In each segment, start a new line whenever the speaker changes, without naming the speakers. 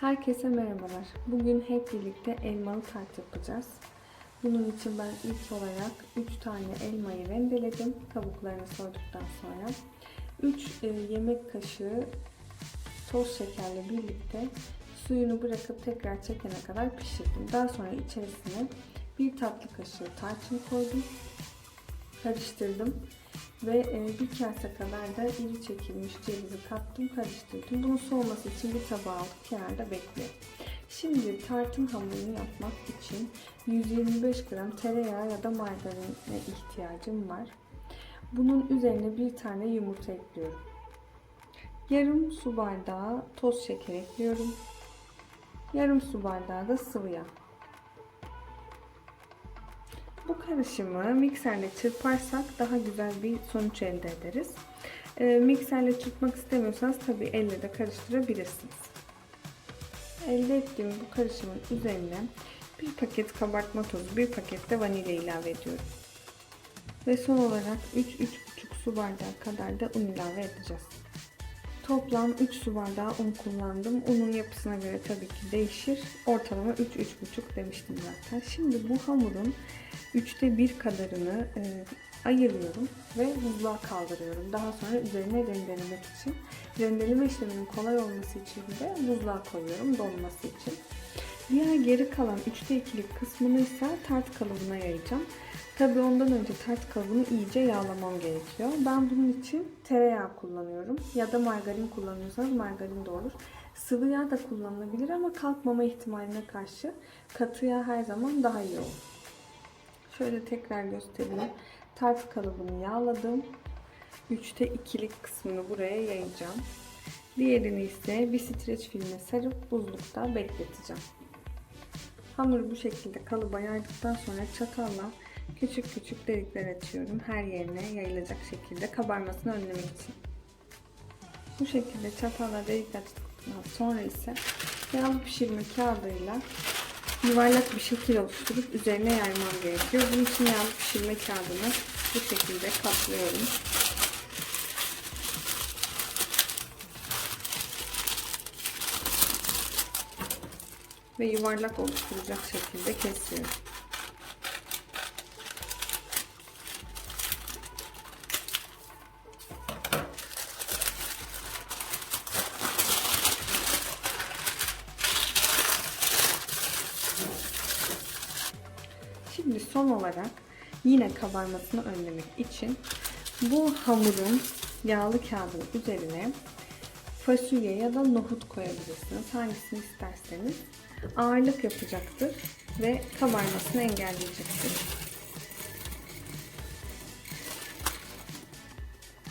Herkese merhabalar. Bugün hep birlikte elmalı tart yapacağız. Bunun için ben ilk olarak 3 tane elmayı rendeledim. Kabuklarını soyduktan sonra 3 yemek kaşığı toz şekerle birlikte suyunu bırakıp tekrar çekene kadar pişirdim. Daha sonra içerisine bir tatlı kaşığı tarçın koydum. Karıştırdım ve e, bir kase kadar da iri çekilmiş cevizi kattım, karıştırdım. Bunun soğuması için bir tabağa alıp kenarda bekliyor. Şimdi tartın hamurunu yapmak için 125 gram tereyağı ya da margarine ihtiyacım var. Bunun üzerine bir tane yumurta ekliyorum. Yarım su bardağı toz şeker ekliyorum. Yarım su bardağı da sıvı yağ. Bu karışımı mikserle çırparsak daha güzel bir sonuç elde ederiz. E, mikserle çırpmak istemiyorsanız tabi elle de karıştırabilirsiniz. Elde ettiğim bu karışımın üzerine bir paket kabartma tozu, bir paket de vanilya ilave ediyorum. Ve son olarak 3-3,5 su bardağı kadar da un ilave edeceğiz. Toplam 3 su bardağı un kullandım. Unun yapısına göre tabii ki değişir. Ortalama 3-3,5 demiştim zaten. Şimdi bu hamurun üçte bir kadarını e, ayırıyorum ve buzluğa kaldırıyorum. Daha sonra üzerine rendelemek için. Rendeleme işleminin kolay olması için de buzluğa koyuyorum donması için. Diğer geri kalan 3'te 2'lik kısmını ise tart kalıbına yayacağım. Tabi ondan önce tart kalıbını iyice yağlamam gerekiyor. Ben bunun için tereyağı kullanıyorum. Ya da margarin kullanıyorsanız margarin de olur. Sıvı yağ da kullanılabilir ama kalkmama ihtimaline karşı katı yağ her zaman daha iyi olur. Şöyle tekrar göstereyim. Tart kalıbını yağladım. 3'te 2'lik kısmını buraya yayacağım. Diğerini ise bir streç filme sarıp buzlukta bekleteceğim. Hamuru bu şekilde kalıba yaydıktan sonra çatalla küçük küçük delikler açıyorum. Her yerine yayılacak şekilde kabarmasını önlemek için. Bu şekilde çatalla delik açtıktan sonra ise yağlı pişirme kağıdıyla yuvarlak bir şekil oluşturup üzerine yaymam gerekiyor. Bunun için yağlı pişirme kağıdını bu şekilde katlıyorum. Ve yuvarlak oluşturacak şekilde kesiyorum. Şimdi son olarak yine kabarmasını önlemek için bu hamurun yağlı kağıdın üzerine fasulye ya da nohut koyabilirsiniz. Hangisini isterseniz. Ağırlık yapacaktır ve kabarmasını engelleyecektir.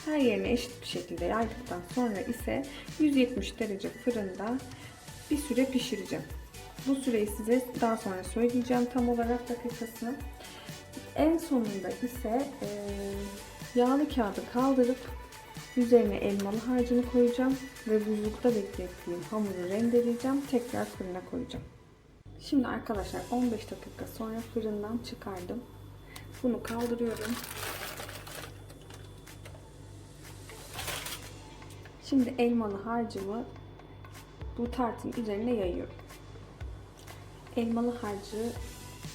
Her yerine eşit bir şekilde yaydıktan sonra ise 170 derece fırında bir süre pişireceğim. Bu süreyi size daha sonra söyleyeceğim tam olarak dakikasını. En sonunda ise e, yağlı kağıdı kaldırıp üzerine elmalı harcını koyacağım ve buzlukta beklettiğim hamuru rendeleyeceğim. Tekrar fırına koyacağım. Şimdi arkadaşlar 15 dakika sonra fırından çıkardım. Bunu kaldırıyorum. Şimdi elmalı harcımı bu tartın üzerine yayıyorum elmalı harcı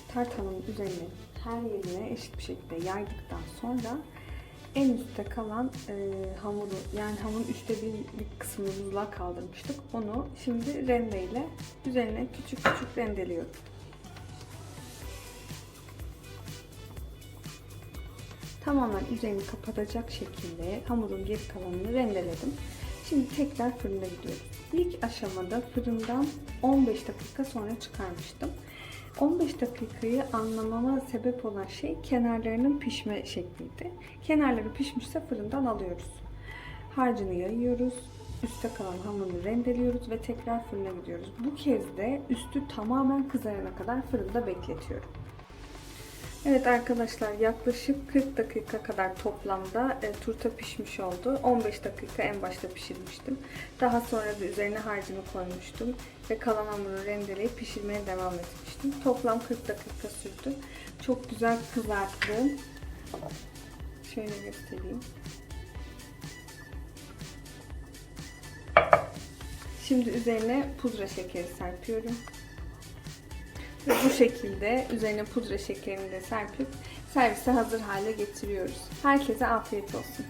tart hamurun üzerine her yerine eşit bir şekilde yaydıktan sonra en üstte kalan e, hamuru yani hamurun üçte bir, bir kısmını buzluğa kaldırmıştık. Onu şimdi rendeyle üzerine küçük küçük rendeliyorum. Tamamen üzerini kapatacak şekilde hamurun geri kalanını rendeledim. Şimdi tekrar fırına gidiyoruz. İlk aşamada fırından 15 dakika sonra çıkarmıştım. 15 dakikayı anlamama sebep olan şey kenarlarının pişme şekliydi. Kenarları pişmişse fırından alıyoruz. Harcını yayıyoruz. Üste kalan hamurunu rendeliyoruz ve tekrar fırına gidiyoruz. Bu kez de üstü tamamen kızarana kadar fırında bekletiyorum. Evet arkadaşlar yaklaşık 40 dakika kadar toplamda e, turta pişmiş oldu. 15 dakika en başta pişirmiştim. Daha sonra da üzerine harcını koymuştum ve kalan hamuru rendeleyip pişirmeye devam etmiştim. Toplam 40 dakika sürdü. Çok güzel kızarttı. Şöyle göstereyim. Şimdi üzerine pudra şekeri serpiyorum. Ve bu şekilde üzerine pudra şekerini de serpip servise hazır hale getiriyoruz. Herkese afiyet olsun.